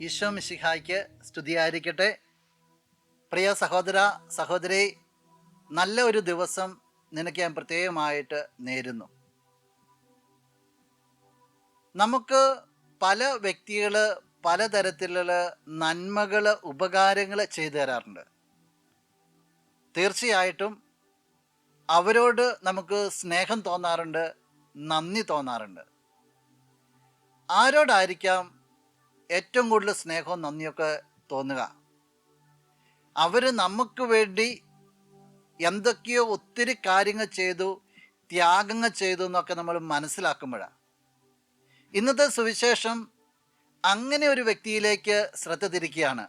ഈശോ മിശിഹായ്ക്ക് സ്തുതിയായിരിക്കട്ടെ. പ്രിയ സഹോദര സഹോദരി നല്ല ഒരു ദിവസം നിനക്ക് ഞാൻ പ്രത്യേകമായിട്ട് നേരുന്നു. നമുക്ക് പല വ്യക്തികൾ പലതരത്തിലുള്ള നന്മകൾ ഉപകാരങ്ങൾ ചെയ്തു തരാറുണ്ട്. തീർച്ചയായിട്ടും അവരോട് നമുക്ക് സ്നേഹം തോന്നാറുണ്ട് നന്ദി തോന്നാറുണ്ട്. ആരോടായിരിക്കാം ഏറ്റവും കൂടുതൽ സ്നേഹവും നന്ദിയൊക്കെ തോന്നുക. അവർ നമുക്ക് വേണ്ടി എന്തൊക്കെയോ ഒത്തിരി കാര്യങ്ങൾ ചെയ്തു ത്യാഗങ്ങൾ ചെയ്തു എന്നൊക്കെ നമ്മൾ മനസ്സിലാക്കുമ്പോഴാണ്. ഇന്നത്തെ സുവിശേഷം അങ്ങനെ ഒരു വ്യക്തിയിലേക്ക് ശ്രദ്ധ തിരിക്കുകയാണ്.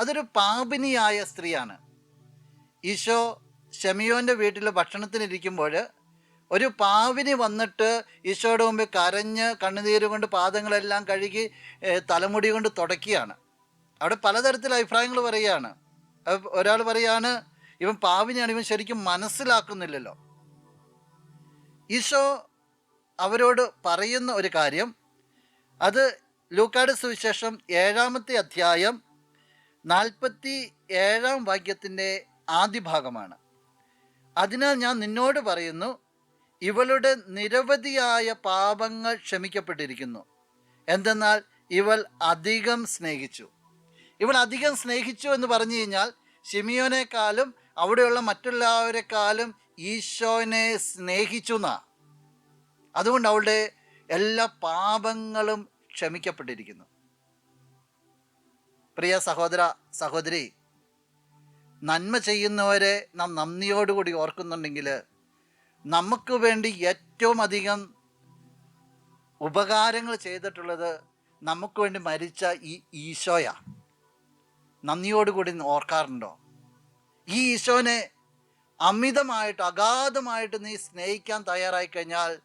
അതൊരു പാപിനിയായ സ്ത്രീയാണ്. ഈശോ ഷെമിയോന്റെ വീട്ടിൽ ഭക്ഷണത്തിനിരിക്കുമ്പോൾ ഒരു പാവിനി വന്നിട്ട് ഈശോയുടെ മുമ്പിൽ കരഞ്ഞ് കണ്ണുനീര് കൊണ്ട് പാദങ്ങളെല്ലാം കഴുകി തലമുടി കൊണ്ട് തുടക്കുകയാണ് അവിടെ പലതരത്തിൽ അഭിപ്രായങ്ങൾ പറയുകയാണ്. ഒരാൾ പറയാണ് ഇവൻ പാവിനെയാണ് ഇവൻ ശരിക്കും മനസ്സിലാക്കുന്നില്ലല്ലോ. ഈശോ അവരോട് പറയുന്ന ഒരു കാര്യം അത് ലൂക്കാട് സുവിശേഷം ഏഴാമത്തെ അധ്യായം നാൽപ്പത്തി ഏഴാം വാക്യത്തിന്റെ ആദ്യ ഭാഗമാണ് അതിനാൽ ഞാൻ നിന്നോട് പറയുന്നു ഇവളുടെ നിരവധിയായ പാപങ്ങൾ ക്ഷമിക്കപ്പെട്ടിരിക്കുന്നു. എന്തെന്നാൽ ഇവൾ അധികം സ്നേഹിച്ചു. ഇവൾ അധികം സ്നേഹിച്ചു എന്ന് പറഞ്ഞു കഴിഞ്ഞാൽ ഷിമിയോനേക്കാളും അവിടെയുള്ള മറ്റുള്ളവരെക്കാളും ഈശോനെ സ്നേഹിച്ചു എന്നാ. അതുകൊണ്ട് അവളുടെ എല്ലാ പാപങ്ങളും ക്ഷമിക്കപ്പെട്ടിരിക്കുന്നു. പ്രിയ സഹോദര സഹോദരി നന്മ ചെയ്യുന്നവരെ നാം നന്ദിയോടുകൂടി ഓർക്കുന്നുണ്ടെങ്കിൽ നമുക്ക് വേണ്ടി ഏറ്റവും അധികം ഉപകാരങ്ങൾ ചെയ്തിട്ടുള്ളത് നമുക്ക് വേണ്ടി മരിച്ച ഈ ഈശോയാണ് നന്ദിയോടുകൂടി ഓർക്കാറുണ്ടോ? ഈ ഈശോനെ അമിതമായിട്ട് അഗാധമായിട്ട് നീ സ്നേഹിക്കാൻ തയ്യാറായി കഴിഞ്ഞാൽ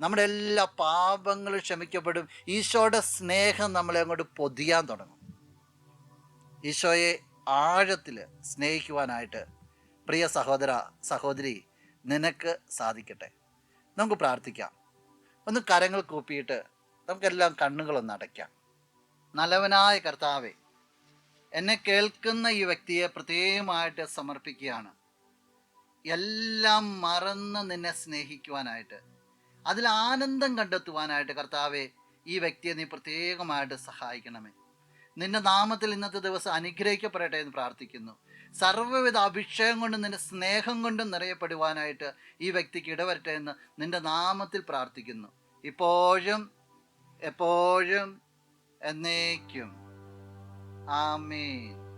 നമ്മുടെ എല്ലാ പാപങ്ങളും ക്ഷമിക്കപ്പെടും. ഈശോയുടെ സ്നേഹം നമ്മളെ അങ്ങോട്ട് പൊതിയാൻ തുടങ്ങും. ഈശോയെ ആഴത്തിൽ സ്നേഹിക്കുവാനായിട്ട് പ്രിയ സഹോദര സഹോദരി നിനക്ക് സാധിക്കട്ടെ. നമുക്ക് പ്രാർത്ഥിക്കാം. ഒന്ന് കരങ്ങൾ കൂപ്പിയിട്ട് നമുക്കെല്ലാം കണ്ണുകളൊന്ന് അടയ്ക്കാം. നല്ലവനായ കർത്താവെ എന്നെ കേൾക്കുന്ന ഈ വ്യക്തിയെ പ്രത്യേകമായിട്ട് സമർപ്പിക്കുകയാണ്. എല്ലാം മറന്ന് നിന്നെ സ്നേഹിക്കുവാനായിട്ട് അതിൽ ആനന്ദം കണ്ടെത്തുവാനായിട്ട് കർത്താവെ ഈ വ്യക്തിയെ നീ പ്രത്യേകമായിട്ട് സഹായിക്കണമേ. നിന്റെ നാമത്തിൽ ഇന്നത്തെ ദിവസം അനുഗ്രഹിക്കപ്പെടട്ടെ എന്ന് പ്രാർത്ഥിക്കുന്നു. സർവവിധ അഭിഷേകം കൊണ്ടും നിന്റെ സ്നേഹം കൊണ്ടും നിറയപ്പെടുവാനായിട്ട് ഈ വ്യക്തിക്ക് ഇടവരട്ടെ എന്ന് നിന്റെ നാമത്തിൽ പ്രാർത്ഥിക്കുന്നു. ഇപ്പോഴും എപ്പോഴും എന്നേക്കും. ആമേൻ.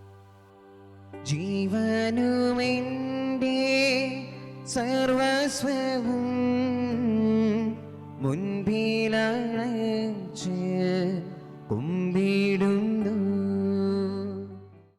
ജീവനുമെന്റെ സർവസ്വവും കുമ്പിടുന്നു